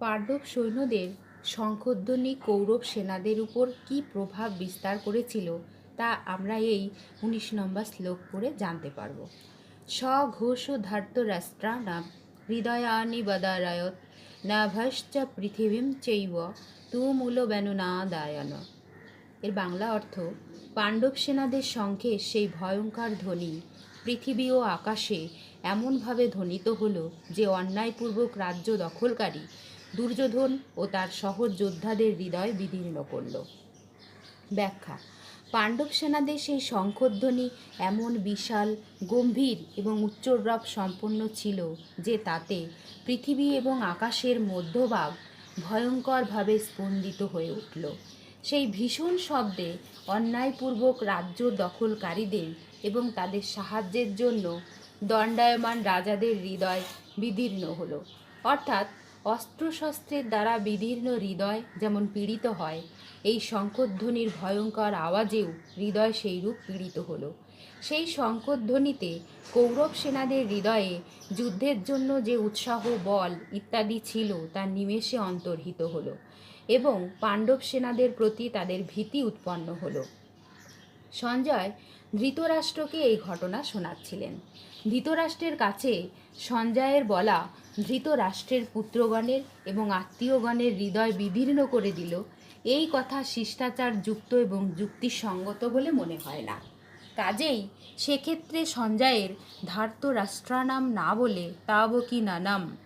পাণ্ডব সৈন্যদের শঙ্খধ্বনি কৌরব সেনাদের উপর কী প্রভাব বিস্তার করেছিল, তা আমরা এই উনিশ নম্বর শ্লোক পড়ে জানতে পারব। স্বঘোষ ধার্ত রাষ্ট্রাণাম হৃদয়ানি বদারায়ত, নাভশ্চ পৃথিবীম চৈব তুমূল বেনুনাদায়ন এর বাংলা অর্থ, পাণ্ডব সেনাদের শঙ্খে সেই ভয়ঙ্কর ধ্বনি পৃথিবী ও আকাশে এমনভাবে ধ্বনিত হলো যে অন্যায়পূর্বক রাজ্য দখলকারী দুর্যোধন ও তার সহজ যোদ্ধাদের হৃদয় বিদীর্ণ করল। ব্যাখ্যা, পাণ্ডব সেনাদের সেই শঙ্খধ্বনি এমন বিশাল, গম্ভীর এবং উচ্চরব সম্পন্ন ছিল যে তাতে পৃথিবী এবং আকাশের মধ্যভাগ ভয়ঙ্করভাবে স্পন্দিত হয়ে উঠল। সেই ভীষণ শব্দে অন্যায়পূর্বক রাজ্য দখলকারীদের এবং তাদের সাহায্যের জন্য দণ্ডায়মান রাজাদের হৃদয় বিদীর্ণ হলো। অর্থাৎ অস্ত্রশস্ত্রের দ্বারা বিদীর্ণ হৃদয় যেমন পীড়িত হয়, এই শঙ্খধ্বনির ভয়ঙ্কর আওয়াজেও হৃদয় সেইরূপ পীড়িত হলো। সেই শঙ্খধ্বনিতে কৌরব সেনাদের হৃদয়ে যুদ্ধের জন্য যে উৎসাহ, বল ইত্যাদি ছিল তা নিমেষে অন্তর্হিত হলো এবং পাণ্ডব সেনাদের প্রতি তাদের ভীতি উৎপন্ন হলো। সঞ্জয় ধৃতরাষ্ট্রকে এই ঘটনা শোনাচ্ছিলেন। ধৃতরাষ্ট্রের কাছে সঞ্জয়ের বলা ধৃতরাষ্ট্রের পুত্রগণের এবং আত্মীয়গণের হৃদয় বিদীর্ণ করে দিল। এই কথা শিষ্টাচার যুক্ত এবং যুক্তিসঙ্গত বলে মনে হয় না। কাজেই সেক্ষেত্রে সঞ্জয়ের ধার্ত রাষ্ট্রানাম না বলে তাবকি নানাম?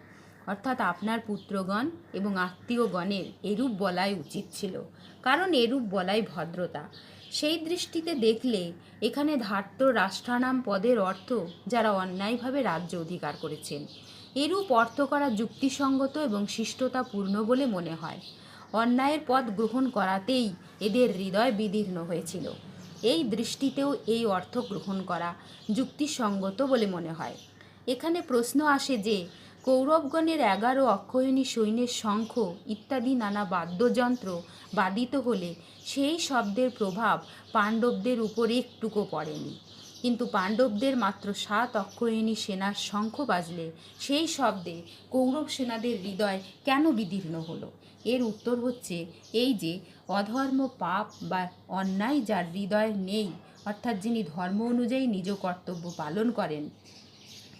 অর্থাৎ আপনার পুত্রগণ এবং আত্মীয়গণের এরূপ বলাই উচিত ছিল। কারণ এরূপ বলাই ভদ্রতা। সেই দৃষ্টিতে দেখলে এখানে ধার্ত রাষ্ট্রানাম পদের অর্থ যারা অন্যায়ভাবে রাজ্য অধিকার করেছেন। এরূপ অর্থ করা যুক্তিসঙ্গত এবং শিষ্টতাপূর্ণ বলে মনে হয়। অন্যায়ের পথ গ্রহণ করাতেই এদের হৃদয় বিদীর্ণ হয়েছিল। এই দৃষ্টিতেও এই অর্থ গ্রহণ করা যুক্তিসঙ্গত বলে মনে হয়। এখানে প্রশ্ন আসে যে, কৌরবগণের এগারো অক্ষয়ণী সৈন্যের শঙ্খ ইত্যাদি নানা বাদ্যযন্ত্র বাদিত হলে সেই শব্দের প্রভাব পাণ্ডবদের উপর একটুকু পড়েনি। কিন্তু পাণ্ডবদের মাত্র সাত অক্ষয়ণী সেনার শঙ্খ বাজলে সেই শব্দে কৌরব সেনাদের হৃদয় কেন বিদীর্ণ হলো? এর উত্তর হচ্ছে এই যে অধর্ম পাপ বা অন্যায় যার হৃদয় নেই, অর্থাৎ যিনি ধর্ম অনুযায়ী নিজ কর্তব্য পালন করেন,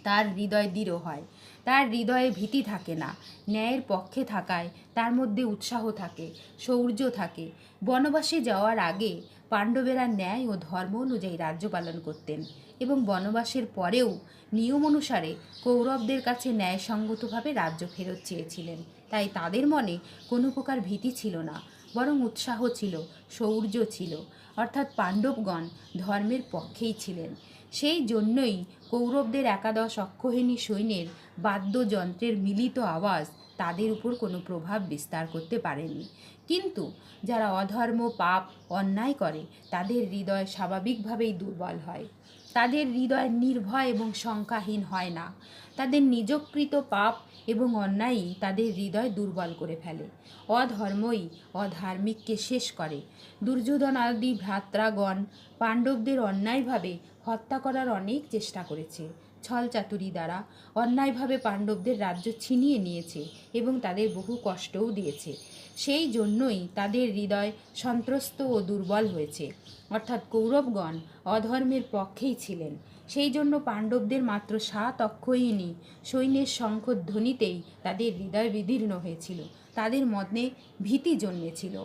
তার হৃদয় দৃঢ় হয়। তার হৃদয়ে ভীতি থাকে না, ন্যায়ের পক্ষে থাকায় তার মধ্যে উৎসাহ থাকে, শৌর্য থাকে। বনবাসে যাওয়ার আগে পাণ্ডবেরা ন্যায় ও ধর্ম অনুযায়ী রাজ্য পালন করতেন এবং বনবাসের পরেও নিয়ম অনুসারে কৌরবদের কাছে ন্যায়সঙ্গতভাবে রাজ্য ফেরত চেয়েছিলেন। তাই তাদের মনে কোনো প্রকার ভীতি ছিল না, বরং উৎসাহ ছিল শৌর্য ছিল। অর্থাৎ পাণ্ডবগণ ধর্মের পক্ষেই ছিলেন। সেই জন্যই কৌরবদের একাদশ অক্ষহিনী সৈন্যের বাদ্যযন্ত্রের মিলিত আওয়াজ তাদের উপর কোনো প্রভাব বিস্তার করতে পারেনি। কিন্তু যারা অধর্ম, পাপ, অন্যায় করে, তাদের হৃদয় স্বাভাবিকভাবেই দুর্বল হয়। তাদের হৃদয় নির্ভয় এবং শঙ্কাহীন হয় না। তাদের নিজকৃত পাপ এবং অন্যায়ই তাদের হৃদয় দুর্বল করে ফেলে। অধর্মই অধার্মিককে শেষ করে। দুর্যোধন আদি ভ্রাত্রাগণ পাণ্ডবদের অন্যায়ভাবে হত্যা করার অনেক চেষ্টা করেছে। ছল চাতুরি দ্বারা অন্যায়ভাবে পাণ্ডবদের রাজ্য ছিনিয়ে নিয়েছে এবং তাদের বহু কষ্টও দিয়েছে। সেই জন্যই তাদের হৃদয় সন্ত্রস্ত ও দুর্বল হয়েছে। অর্থাৎ কৌরবগণ অধর্মের পক্ষেই ছিলেন। সেই জন্য পাণ্ডবদের মাত্র সাত অক্ষয়িনী সৈন্যের শঙ্খধ্বনিতেই তাদের হৃদয় বিদীর্ণ হয়েছিল। তাদের মনে ভীতি জন্মেছিল।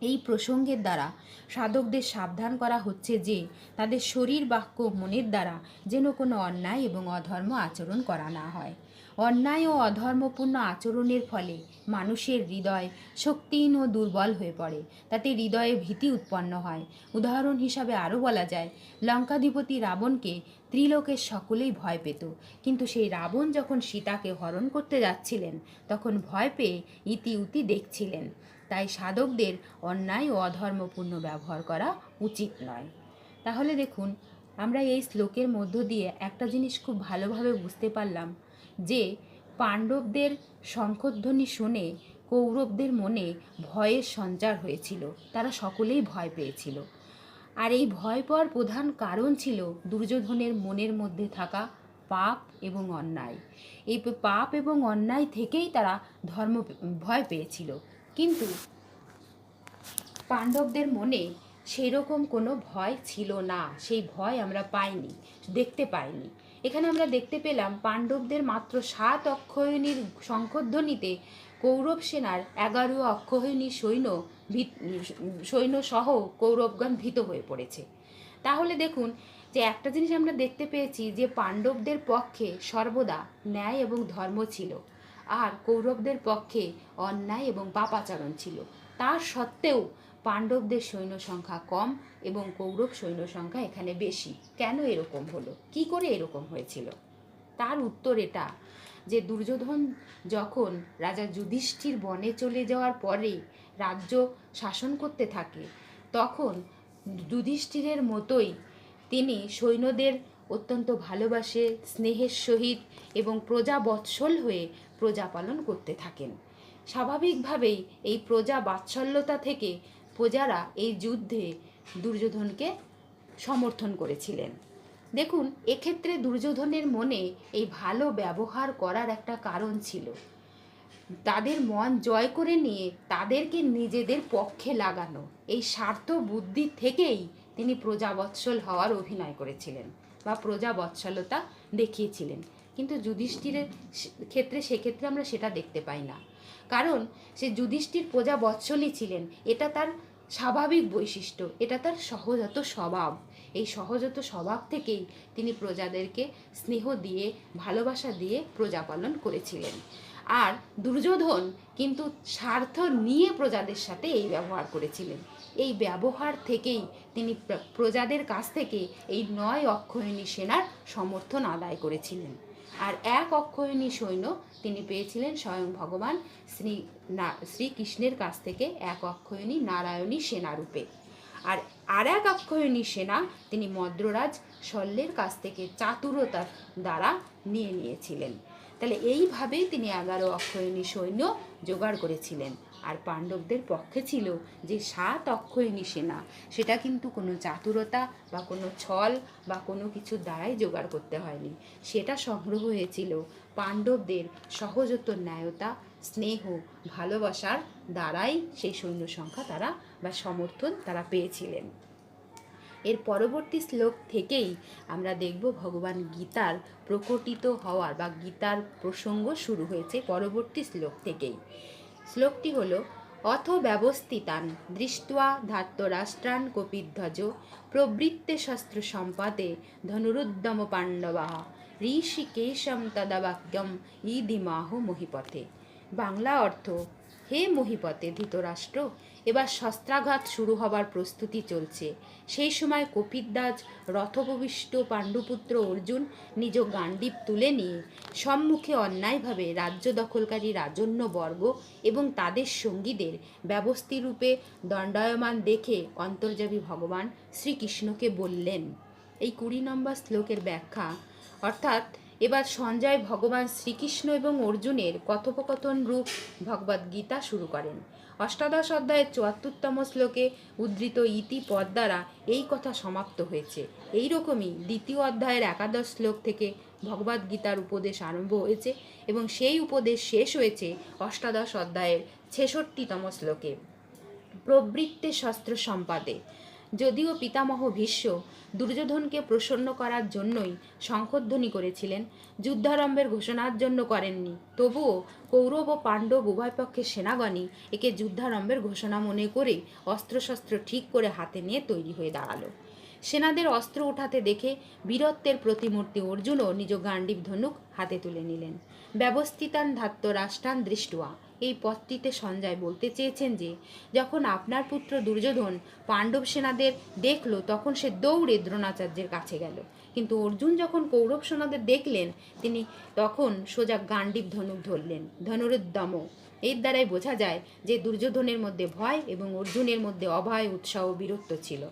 এই প্রসঙ্গের দ্বারা সাধকদের সাবধান করা হচ্ছে যে, তাদের শরীর বাক্য মনের দ্বারা যেন কোনো অন্যায় এবং অধর্ম আচরণ করা না হয়। অন্যায় ও অধর্মপূর্ণ আচরণের ফলে মানুষের হৃদয় শক্তিহীন ও দুর্বল হয়ে পড়ে। তাতে হৃদয়ে ভীতি উৎপন্ন হয়। উদাহরণ হিসাবে আরও বলা যায়, লঙ্কাধিপতি রাবণকে ত্রিলোকের সকলেই ভয় পেত। কিন্তু সেই রাবণ যখন সীতাকে হরণ করতে যাচ্ছিলেন, তখন ভয় পেয়ে ইতি উতি দেখছিলেন। তাই সাধকদের অন্যায় ও অধর্মপূর্ণ ব্যবহার করা উচিত নয়। তাহলে দেখুন, আমরা এই শ্লোকের মধ্য দিয়ে একটা জিনিস খুব ভালোভাবে বুঝতে পারলাম যে পাণ্ডবদের শঙ্খধ্বনি শুনে কৌরবদের মনে ভয়ের সঞ্চার হয়েছিল, তারা সকলেই ভয় পেয়েছিল। আর এই ভয় পাওয়ার প্রধান কারণ ছিল দুর্যোধনের মনের মধ্যে থাকা পাপ এবং অন্যায়। এই পাপ এবং অন্যায় থেকেই তারা ধর্ম ভয় পেয়েছিল। কিন্তু পাণ্ডবদের মনে সেরকম কোনো ভয় ছিল না। সেই ভয় আমরা পাইনি, দেখতে পাইনি। এখানে আমরা দেখতে পেলাম পাণ্ডবদের মাত্র সাত অক্ষয়ণীর শঙ্খধ্বনিতে কৌরব সেনার এগারো অক্ষয়ণী সৈন্য ভীত- সৈন্য সহ কৌরবগণ ভীত হয়ে পড়েছে। তাহলে দেখুন যে একটা জিনিস আমরা দেখতে পেয়েছি যে পাণ্ডবদের পক্ষে সর্বদা ন্যায় এবং ধর্ম ছিল। আর কৌরবদের পক্ষে অন্যায় এবং পাপাচরণ ছিল। তার সত্ত্বেও পাণ্ডবদের সৈন্য সংখ্যা কম এবং কৌরব সৈন্য সংখ্যা এখানে বেশি। কেন এরকম হলো? কি করে এরকম হয়েছিল? তার উত্তর এটা যে দুর্যোধন যখন রাজা যুধিষ্ঠির বনে চলে যাওয়ার পরে রাজ্য শাসন করতে থাকে, তখন যুধিষ্ঠিরের মতোই তিনি সৈন্যদের অত্যন্ত ভালোবাসে, স্নেহের সহিত এবং প্রজা বৎসল হয়ে প্রজা পালন করতে থাকেন। স্বাভাবিকভাবেই এই প্রজা বাৎসল্যতা থেকে প্রজারা এই যুদ্ধে দুর্যোধনকে সমর্থন করেছিলেন। দেখুন, এক্ষেত্রে দুর্যোধনের মনে এই ভালো ব্যবহার করার একটা কারণ ছিল। তাদের মন জয় করে নিয়ে তাদেরকে নিজেদের পক্ষে লাগানো, এই স্বার্থ বুদ্ধি থেকেই তিনি প্রজাবৎসল হওয়ার অভিনয় করেছিলেন বা প্রজাবৎসলতা দেখিয়েছিলেন। কিন্তু যুধিষ্ঠিরের ক্ষেত্রে, সেক্ষেত্রে আমরা সেটা দেখতে পাই না। কারণ সে যুধিষ্ঠির প্রজাবৎসলই ছিলেন, এটা তার স্বাভাবিক বৈশিষ্ট্য, এটা তার সহজাত স্বভাব। এই সহজাত স্বভাব থেকেই তিনি প্রজাদেরকে স্নেহ দিয়ে, ভালোবাসা দিয়ে প্রজা পালন করেছিলেন। আর দুর্যোধন কিন্তু স্বার্থ নিয়ে প্রজাদের সাথে এই ব্যবহার করেছিলেন। এই ব্যবহার থেকেই তিনি প্রজাদের কাছ থেকে এই নয় অক্ষয়ণী সেনার সমর্থন আদায় করেছিলেন। আর এক অক্ষয়ণী সৈন্য তিনি পেয়েছিলেন স্বয়ং ভগবান শ্রী না, শ্রীকৃষ্ণের কাছ থেকে এক অক্ষয়ণী নারায়ণী সেনারূপে আর আর এক অক্ষয়ণী সেনা তিনি মদ্ররাজ শল্যের কাছ থেকে চাতুরতার দ্বারা নিয়ে নিয়েছিলেন। তাহলে এইভাবেই তিনি এগারো অক্ষয়ণী সৈন্য জোগাড় করেছিলেন। আর পাণ্ডবদের পক্ষে ছিল যে সাত অক্ষয়ণী সেনা, সেটা কিন্তু কোনো চাতুরতা বা কোনো ছল বা কোনো কিছুর দ্বারাই জোগাড় করতে হয়নি। সেটা সংগ্রহ হয়েছিল পাণ্ডবদের সহজত ন্যায়তা, স্নেহ, ভালোবাসার দ্বারাই সেই সৈন্য সংখ্যা তারা বা সমর্থন তারা পেয়েছিলেন। এর পরবর্তী শ্লোক থেকেই আমরা দেখব ভগবান গীতার প্রকটিত হওয়ার বা গীতার প্রসঙ্গ শুরু হয়েছে পরবর্তী শ্লোক থেকেই। শ্লোকটি হল, অথ ব্যবস্থিতান দৃষ্ট্বা ধাত্তরাষ্ট্রান কপিধ্বজ প্রবৃত্তে শস্ত্র সম্পাদে ধনুরুদ্দম পাণ্ডবাহ ঋষিকেশম তদাবাক্যম ইদিমাহ মহিপথে। বাংলা অর্থ, হে মহিপথে ধৃতরাষ্ট্র এবার শস্ত্রাঘাত শুরু হবার প্রস্তুতি চলছে। সেই সময় কপিদ্দাজ রথোপবিষ্ট পাণ্ডুপুত্র অর্জুন নিজ গান্ডীব তুলে নিয়ে সম্মুখে অন্যায়ভাবে রাজ্য দখলকারী রাজন্য বর্গ এবং তাদের সঙ্গীদের ব্যবস্থিরূপে দণ্ডায়মান দেখে অন্তর্যামী ভগবান শ্রীকৃষ্ণকে বললেন, এই কুড়ি নম্বর শ্লোকের ব্যাখ্যা অর্থাৎ এবার সঞ্জয় ভগবান শ্রীকৃষ্ণ এবং অর্জুনের কথোপকথন রূপ ভগবদ্ গীতা শুরু করেন। অষ্টাদশ অধ্যায়ের চুয়াত্তরতম শ্লোকে উদ্ধৃত ইতি পদ দ্বারা এই কথা সমাপ্ত হয়েছে। এই রকমই দ্বিতীয় অধ্যায়ের একাদশ শ্লোক থেকে ভগবদ্ গীতার উপদেশ আরম্ভ হয়েছে এবং সেই উপদেশ শেষ হয়েছে অষ্টাদশ অধ্যায়ের ছেষট্টিতম শ্লোকে। প্রবৃত্তে শস্ত্র সম্পাদে যদিও পিতামহ ভীষ্ম দুর্যোধনকে প্রসন্ন করার জন্যই শঙ্খধ্বনি করেছিলেন, যুদ্ধারম্ভের ঘোষণার জন্য করেননি। তবুও কৌরব ও পাণ্ডব উভয় পক্ষের সেনাগণই একে যুদ্ধারম্ভের ঘোষণা মনে করে অস্ত্রশস্ত্র ঠিক করে হাতে নিয়ে তৈরি হয়ে দাঁড়াল। সেনাদের অস্ত্র উঠাতে দেখে বীরত্বের প্রতিমূর্তি অর্জুনও নিজ গান্ডীব ধনুক হাতে তুলে নিলেন। ব্যবস্থিতান ধাত্ত রাষ্ট্রান দৃষ্টুয়া। এই পথটিতে সঞ্জয় বলতে চেয়েছেন যে, যখন আপনার পুত্র দুর্যোধন পাণ্ডব সেনাদের দেখল, তখন সে দৌড়ে দ্রোণাচার্যের কাছে গেল। কিন্তু অর্জুন যখন কৌরব সেনাদের দেখলেন, তিনি তখন সোজা গান্ডীব ধনুক ধরলেন, ধনুরুদ্দম। এর দ্বারাই বোঝা যায় যে, দুর্যোধনের মধ্যে ভয় এবং অর্জুনের মধ্যে অভয়, উৎসাহ বীরত্ব ছিল।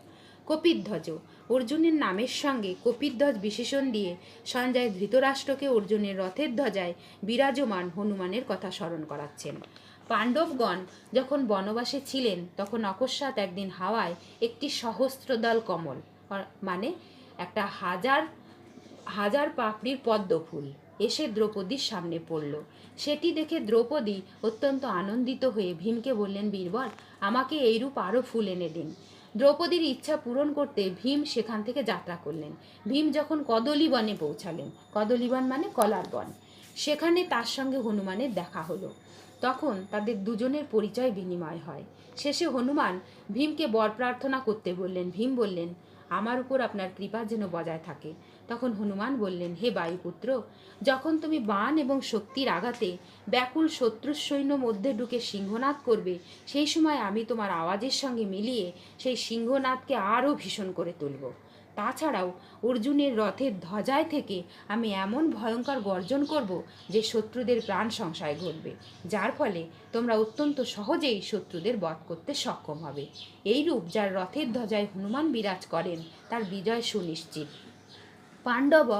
কপিধ্বজ। অর্জুনের নামের সঙ্গে কপিধ্বজ বিশেষণ দিয়ে সঞ্জয় ধৃতরাষ্ট্রকে অর্জুনের রথের ধ্বজায় বিরাজমান হনুমানের কথা স্মরণ করাচ্ছেন। পাণ্ডবগণ যখন বনবাসে ছিলেন, তখন অকস্মাৎ একদিন হাওয়ায় একটি সহস্রদল কমল মানে একটা হাজার হাজার পাপড়ির পদ্ম ফুল এসে দ্রৌপদীর সামনে পড়ল। সেটি দেখে দ্রৌপদী অত্যন্ত আনন্দিত হয়ে ভীমকে বললেন, বীরবল, আমাকে এইরূপ আরও ফুল এনে দিন। দ্রৌপদীর ইচ্ছা পূরণ করতে ভীম সেখান থেকে যাত্রা করলেন। ভীম যখন কদলীবনে পৌঁছালেন, কদলীবন মানে কলার বন। সেখানে তার সঙ্গে হনুমানের দেখা হলো। তখন তাদের দুজনের পরিচয় বিনিময় হয়। শেষে হনুমান ভীমকে বর প্রার্থনা করতে বললেন। ভীম বললেন, আমার উপর আপনার কৃপা যেন বজায় থাকে। তখন হনুমান বললেন, হে বায়ুপুত্র, যখন তুমি বাণ এবং শক্তির আঘাতে ব্যাকুল শত্রুর সৈন্য মধ্যে ঢুকে সিংহনাদ করবে, সেই সময় আমি তোমার আওয়াজের সঙ্গে মিলিয়ে সেই সিংহনাদকে আরও ভীষণ করে তুলব। তাছাড়াও অর্জুনের রথের ধ্বজায় থেকে আমি এমন ভয়ঙ্কর গর্জন করব যে শত্রুদের প্রাণ সংশয় ঘটবে, যার ফলে তোমরা অত্যন্ত সহজেই শত্রুদের বধ করতে সক্ষম হবে। এইরূপ যার রথের ধ্বজায় হনুমান বিরাজ করেন, তার বিজয় সুনিশ্চিত। পাণ্ডব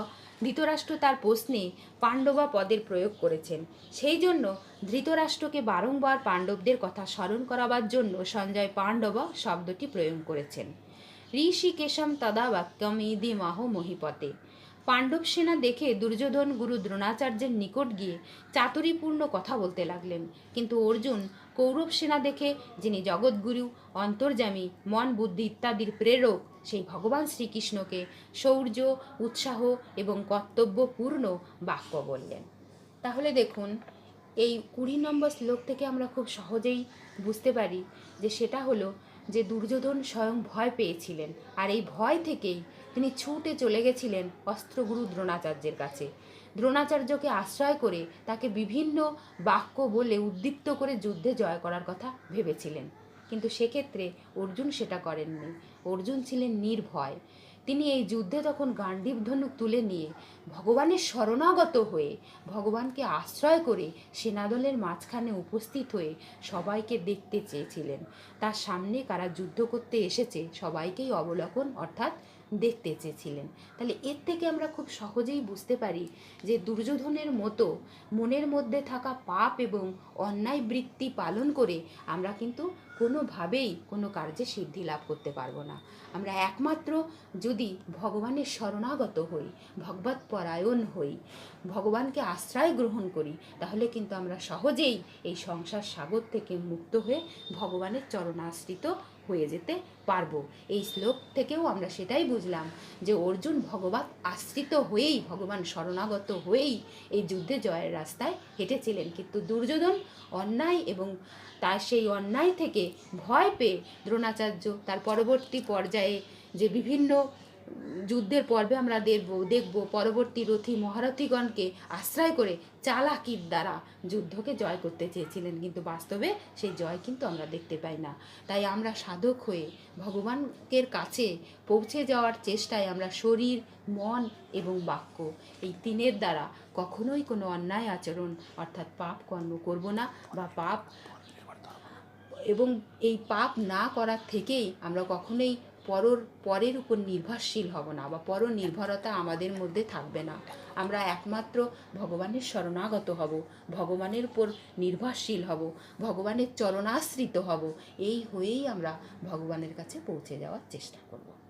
ধৃতরাষ্ট্র তার প্রশ্নে পাণ্ডবা পদের প্রয়োগ করেছেন। সেই জন্য ধৃতরাষ্ট্রকে বারংবার পাণ্ডবদের কথা স্মরণ করাবার জন্য সঞ্জয় পাণ্ডব শব্দটি প্রয়োগ করেছেন। ঋষিকেশম তদা বাক্যম ইদি মাহ মহিপতে। পাণ্ডব সেনা দেখে দুর্যোধন গুরু দ্রোণাচার্যের নিকট গিয়ে চাতুরীপূর্ণ কথা বলতে লাগলেন। কিন্তু অর্জুন কৌরব সেনা দেখে, যিনি জগৎগুরু, অন্তর্যামী, মন, বুদ্ধি ইত্যাদির প্রেরক, সেই ভগবান শ্রীকৃষ্ণকে শৌর্য, উৎসাহ এবং কর্তব্যপূর্ণ বাক্য বললেন। তাহলে দেখুন, এই কুড়ি নম্বর শ্লোক থেকে আমরা খুব সহজেই বুঝতে পারি যে সেটা হলো যে দুর্যোধন স্বয়ং ভয় পেয়েছিলেন। আর এই ভয় থেকেই তিনি ছুটে চলে গেছিলেন অস্ত্রগুরু দ্রোণাচার্যের কাছে। দ্রোণাচার্যকে আশ্রয় করে তাকে বিভিন্ন বাক্য বলে উদ্দীপ্ত করে যুদ্ধে জয় করার কথা ভেবেছিলেন। কিন্তু সেক্ষেত্রে অর্জুন সেটা করেননি। অর্জুন ছিলেন নির্ভয়। তিনি এই যুদ্ধে তখন গান্ডীব ধনুক তুলে নিয়ে ভগবানের শরণাগত হয়ে ভগবানকে আশ্রয় করে সেনাদলের মাঝখানে উপস্থিত হয়ে সবাইকে দেখতে চেয়েছিলেন। তার সামনে কারা যুদ্ধ করতে এসেছে সবাইকেই অবলোকন, অর্থাৎ দেখতে চেয়েছিলেন। তাহলে এর থেকে আমরা খুব সহজেই বুঝতে পারি যে দুর্যোধনের মতো মনের মধ্যে থাকা পাপ এবং অন্যায় বৃত্তি পালন করে আমরা কিন্তু কোনোভাবেই কোনো কার্যে সিদ্ধি লাভ করতে পারব না। আমরা একমাত্র যদি ভগবানের শরণাগত হই ভগবত পরায়ণ হই, ভগবানকে আশ্রয় গ্রহণ করি, তাহলে কিন্তু আমরা সহজেই এই সংসার সাগর থেকে মুক্ত হয়ে ভগবানের চরণাশ্রিত হয়ে যেতে পারব। এই শ্লোক থেকেও আমরা সেটাই বুঝলাম যে অর্জুন ভগবান আশ্রিত হয়েই, ভগবান শরণাগত হয়েই এই যুদ্ধে জয়ের রাস্তায় হেঁটেছিলেন। কিন্তু দুর্যোধন অন্যায় এবং তার সেই অন্যায় থেকে ভয় পেয়ে দ্রোণাচার্য তার পরবর্তী পর্যায়ে যে বিভিন্ন যুদ্ধের পর্বে আমরা দেখব দেখব। পরবর্তী রথী মহারথীগণকে আশ্রয় করে চালাকির দ্বারা যুদ্ধকে জয় করতে চেয়েছিলেন। কিন্তু বাস্তবে সেই জয় কিন্তু আমরা দেখতে পাই না। তাই আমরা সাধক হয়ে ভগবানের কাছে পৌঁছে যাওয়ার চেষ্টায় আমরা শরীর, মন এবং বাক্য এই তিনের দ্বারা কখনোই কোনো অন্যায় আচরণ অর্থাৎ পাপ কর্ম করব না বা পাপ এবং এই পাপ না করার থেকেই আমরা কখনোই পরর, পরের উপর নির্ভরশীল হব না বা পর নির্ভরতা আমাদের মধ্যে থাকবে না। আমরা একমাত্র ভগবানের শরণাগত হব, ভগবানের উপর নির্ভরশীল হব, ভগবানের চরণাশ্রিত হব। এই হয়েই আমরা ভগবানের কাছে পৌঁছে যাওয়ার চেষ্টা করব।